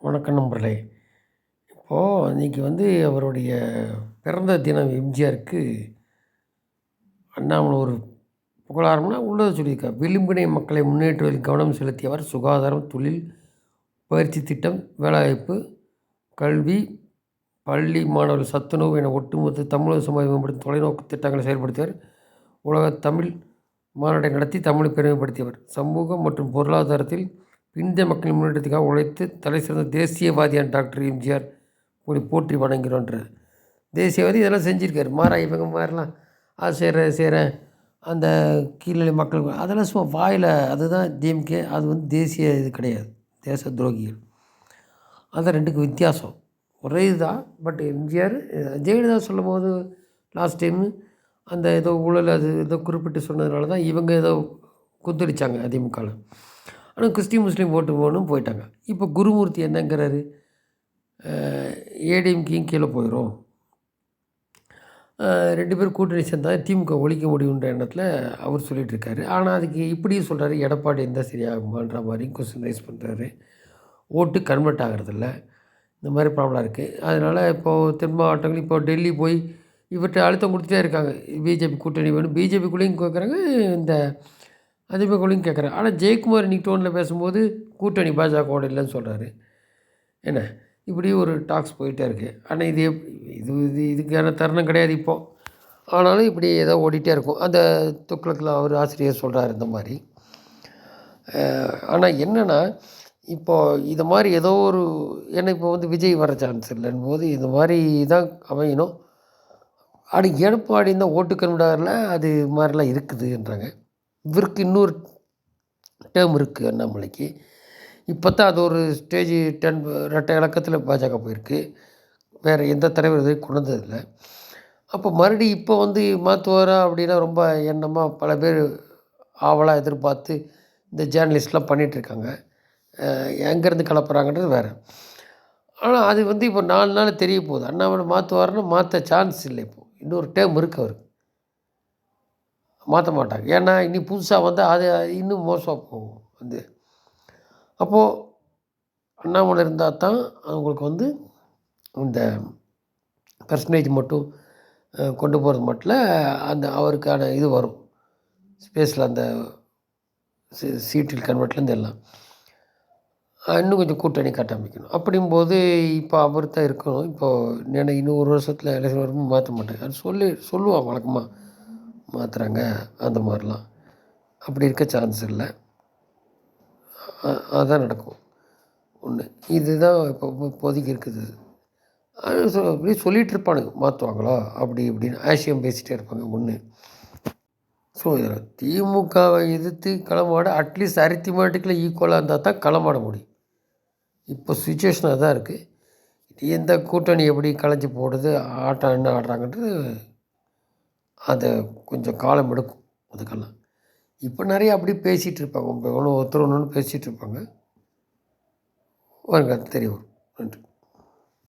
வணக்கம் நண்பர்களே. இப்போது இன்றைக்கி வந்து அவருடைய பிறந்த தினம் எம்ஜிஆருக்கு அண்ணாமலை ஒரு புகழாரம்னா உள்ளதை சொல்லியிருக்கார். விளிம்பினை மக்களை முன்னேற்றுவதில் கவனம் செலுத்தியவர் சுகாதாரம் தொழில் பயிற்சி திட்டம் வேலைவாய்ப்பு கல்வி பள்ளி மாணவர் சத்துணவு என ஒட்டுமொத்த தமிழக சமுதாயம் மேம்படுத்தும் தொலைநோக்கு திட்டங்களை செயல்படுத்தியவர். உலக தமிழ் மாநாட்டை நடத்தி தமிழை பெருமைப்படுத்தியவர். சமூகம் மற்றும் பொருளாதாரத்தில் இந்திய மக்களின் முன்னேற்றத்துக்காக உழைத்து தலை சிறந்த தேசியவாதியான டாக்டர் எம்ஜிஆர் ஒரு போற்றி வணங்கிறோன்றார் தேசியவாதி இதெல்லாம் செஞ்சுருக்காரு. மாறா இவங்க மாறலாம் அது செய்கிறேன் செய்கிறேன் அந்த கீழ்நிலை மக்கள் அதெல்லாம் சும்மா வாயில் அதுதான் டிஎம்கே அது வந்து தேசிய இது கிடையாது. தேச துரோகிகள். அதான் ரெண்டுக்கும் வித்தியாசம். ஒரே இதுதான். பட் எம்ஜிஆர் ஜெயலலிதா சொல்லும் போது லாஸ்ட் டைம் அந்த ஏதோ ஊழல் அது ஏதோ குறிப்பிட்டு சொன்னதுனால தான் இவங்க ஏதோ குத்தடிச்சாங்க அதிமுகவில் ஆனால் கிறிஸ்டின் முஸ்லீம் ஓட்டு போகணும் போயிட்டாங்க. இப்போ குருமூர்த்தி என்னங்கிறாரு? ஏடிஎம்கேயும் கீழே போயிடும் ரெண்டு பேரும் கூட்டணி சேர்ந்தால் திமுக ஒழிக்க முடியுன்ற எண்ணத்தில் அவர் சொல்லிகிட்டு இருக்காரு ஆனால் அதுக்கு இப்படியும் சொல்கிறாரு எடப்பாடி இருந்தால் சரியாகுமான்ற மாதிரியும் கொஸ்டின் ரைஸ் பண்ணுறாரு ஓட்டு கன்வெர்ட் ஆகிறதில்ல. இந்த மாதிரி ப்ராப்ளம் இருக்குது அதனால் இப்போது தென் மாவட்டங்கள் இப்போ டெல்லி போய் இவர்கிட்ட அழுத்தம் கொடுத்துட்டே இருக்காங்க. பிஜேபி கூட்டணி வேணும். பிஜேபிக்குள்ளேயும் கேட்குறாங்க இந்த அதேமாதிரி கொள்கையும் கேட்குறேன். ஆனால் ஜெயக்குமார் இன்றைக்கி டோனில் பேசும்போது கூட்டணி பாஜகவோட இல்லைன்னு சொல்கிறாரு என்ன? இப்படி ஒரு டாக்ஸ் போயிட்டே இருக்குது ஆனால் இது இது இது இதுக்கான தருணம் கிடையாது இப்போது ஆனாலும் இப்படி ஏதோ ஓடிட்டே இருக்கும். அந்த துக்ளக்கில் அவர் ஆசிரியர் சொல்கிறார் இந்த மாதிரி. ஆனால் என்னென்னா இப்போது இது மாதிரி ஏதோ ஒரு ஏன்னா இப்போ வந்து விஜய் வர சான்ஸ் இல்லைன்னு போது இது மாதிரி தான் அமையணும். அப்படி எடப்பாடி இந்த ஓட்டு கன்விடாரில் அது மாதிரிலாம் இருக்குதுன்றாங்க. இவருக்கு இன்னொரு டேர்ம் இருக்குது அண்ணாமலைக்கு இப்போ தான் அது ஒரு ஸ்டேஜ் டென் ரெட்டை இலக்கத்தில் பாஜக போயிருக்கு. வேறு எந்த தலைவர் இது கொண்டு வந்ததில்லை அப்போ மறுபடியும் இப்போ வந்து மாற்றுவாரா அப்படின்னா ரொம்ப எண்ணமாக பல பேர் ஆவலாக எதிர்பார்த்து இந்த ஜேர்னலிஸ்ட்லாம் பண்ணிகிட்ருக்காங்க எங்கேருந்து கலப்புறாங்கன்றது வேறு. ஆனால் அது வந்து இப்போ நாலு நாள் தெரிய போகுது. அண்ணாமலை மாற்றுவாருன்னு மாற்ற சான்ஸ் இல்லை இப்போது இன்னொரு டேர்ம் இருக்குது அவருக்கு. மாற்ற மாட்டாங்க. ஏன்னா இனி புதுசாக வந்தால் அது இன்னும் மோசமாக போகும். வந்து அப்போது அண்ணாமலை இருந்தால் தான் அவங்களுக்கு வந்து இந்த பர்சன்டேஜ் மட்டும் கொண்டு போகிறது மட்டும் அந்த அவருக்கான இது வரும். ஸ்பேஸில் அந்த சீட்டில் கன்வெர்ட்லேருந்து எல்லாம். இன்னும் கொஞ்சம் கூட்டணி கட்டமைக்கணும் அப்படிங்கும்போது இப்போ அவர் தான் இருக்கணும். இப்போது ஏன்னா இன்னும் ஒரு வருஷத்தில் எலெக்ஷன் வரும்போது மாற்ற மாட்டாங்க. அது சொல்லி சொல்லுவான் வழக்கமாக மாற்றுறாங்க அந்த மாதிரிலாம். அப்படி இருக்க சான்ஸ் இல்லை. அதுதான் நடக்கும். ஒன்று இதுதான் இப்போ இப்போதைக்கு இருக்குது. அது சொ அப்படி சொல்லிகிட்டு இருப்பானுங்க. மாற்றுவாங்களா அப்படி இப்படின்னு. ஆசியம் பேசிகிட்டே இருப்பாங்க. ஒன்று ஸோ இதில் திமுகவை எதிர்த்து களமாட அட்லீஸ்ட் அரித்திமேட்டிக்கில் ஈக்குவலாக இருந்தால் தான் களமாட முடியும். இப்போ சுச்சுவேஷனாக தான் இருக்குது எந்த கூட்டணி எப்படி களைஞ்சி போடுது ஆட்டம் என்ன ஆடுறாங்கன்றது அதை கொஞ்சம் காலம் எடுக்கும் அதுக்கெல்லாம். இப்போ நிறைய அப்படி பேசிகிட்டு இருப்பாங்க. ஒன்று ஒருத்தர் ஒன்று ஒன்று பேசிகிட்டு இருப்பாங்க. வருங்க தெரிய வரும். நன்றி.